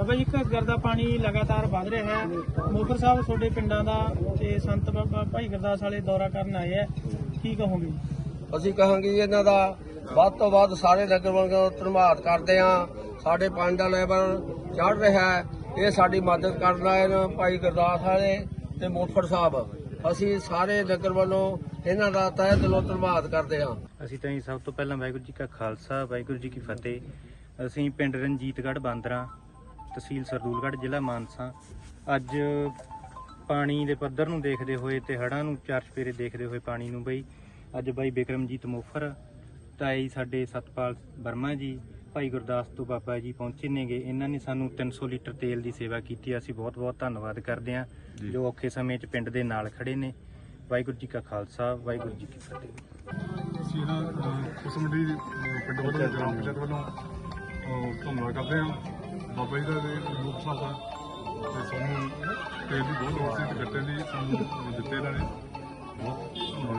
ਬਾਬਾ ਜੀ ਘੱਗਰ ਦਾ ਪਾਣੀ ਲਗਾਤਾਰ ਵਧ ਰਿਹਾ ਹੈ। ਮੋਫਰ ਸਾਹਿਬ ਤੁਹਾਡੇ ਪਿੰਡਾਂ ਦਾ ਤੇ ਸੰਤ ਬਾਬਾ ਭਾਈ ਗੁਰਦਾਸ ਵਾਲੇ ਦੌਰਾ ਕਰਨ ਆਏ ਹੈ। ਕੀ ਕਹੋਗੇ? ਅਸੀਂ ਕਹਾਂਗੇ ਇਹਨਾਂ ਦਾ ਵੱਧ ਤੋਂ ਵੱਧ ਸਾਰੇ ਨਗਰ ਵਾਲਿਆਂ ਨੂੰ ਧੰਨਵਾਦ ਕਰਦੇ ਹਾਂ। ਸਾਡੇ ਪਾਣੀ ਦਾ ਲੈਵਲ ਚੜ ਰਿਹਾ ਹੈ। ਇਹ ਸਾਡੀ ਮਦਦ ਕਰਨ ਆਏ ਨੇ ਭਾਈ ਗੁਰਦਾਸ ਵਾਲੇ ਤੇ ਮੋਫਰ ਸਾਹਿਬ। ਅਸੀਂ ਸਾਰੇ ਨਗਰ ਵੱਲੋਂ ਇਹਨਾਂ ਦਾ ਤਹਿ ਦਿਲੋਂ ਧੰਨਵਾਦ ਕਰਦੇ ਹਾਂ। ਅਸੀਂ ਤਾਂ ਜੀ ਸਭ ਤੋਂ ਪਹਿਲਾਂ ਵਾਹਿਗੁਰੂ ਜੀ ਕਾ ਖਾਲਸਾ ਵਾਹਿਗੁਰੂ ਜੀ ਕੀ ਫਤਿਹ। ਅਸੀਂ ਪਿੰਡ ਰਣਜੀਤਗੜ੍ਹ ਬਾਂਦਰਾ ਤਹਿਸੀਲ ਸਰਦੂਲਗੜ੍ਹ ਜ਼ਿਲ੍ਹਾ ਮਾਨਸਾ। ਅੱਜ ਪਾਣੀ ਦੇ ਪੱਧਰ ਨੂੰ ਦੇਖਦੇ ਹੋਏ ਤੇ ਹੜ੍ਹਾਂ ਨੂੰ ਚਾਰ ਚਪੇਰੇ ਦੇਖਦੇ ਹੋਏ ਪਾਣੀ ਨੂੰ ਬਈ ਅੱਜ ਬਾਈ ਬਿਕਰਮਜੀਤ ਮੋਫਰ ਤਾਈ ਸਾਡੇ ਸਤਪਾਲ ਵਰਮਾ ਜੀ ਭਾਈ ਗੁਰਦਾਸ ਤੋਂ ਬਾਬਾ ਜੀ ਪਹੁੰਚੇ ਨੇਗੇ। ਇਹਨਾਂ ਨੇ ਸਾਨੂੰ 300 ਲੀਟਰ ਤੇਲ ਦੀ ਸੇਵਾ ਕੀਤੀ। ਅਸੀਂ ਬਹੁਤ ਬਹੁਤ ਧੰਨਵਾਦ ਕਰਦੇ ਹਾਂ ਜੋ। ਔਖੇ ਸਮੇਂ 'ਚ ਪਿੰਡ ਦੇ ਨਾਲ ਖੜੇ ਨੇ। ਵਾਹਿਗੁਰੂ ਜੀ ਕਾ ਖਾਲਸਾ ਵਾਹਿਗੁਰੂ ਜੀ ਕੀ ਫਤਿਹ। ਅਸੀਂ ਨਾ ਉਸ ਮੰਡੀ ਪਿੰਡ ਵੱਲੋਂ ਗ੍ਰਾਮ ਪੰਚਾਇਤ ਵੱਲੋਂ ਧੰਨਵਾਦ ਕਰਦੇ ਹਾਂ। ਬਾਬਾ ਜੀ ਦਾ ਤੇ ਲੋਕ ਸਾਹਿਬ ਤੇ ਸਾਨੂੰ ਤੇਲ ਦੀ ਬਹੁਤ ਲੋੜ ਸੀ ਤੇ ਗੱਟੇ ਦੀ ਸਾਨੂੰ ਦਿੱਤੇ ਇਹਨਾਂ ਨੇ।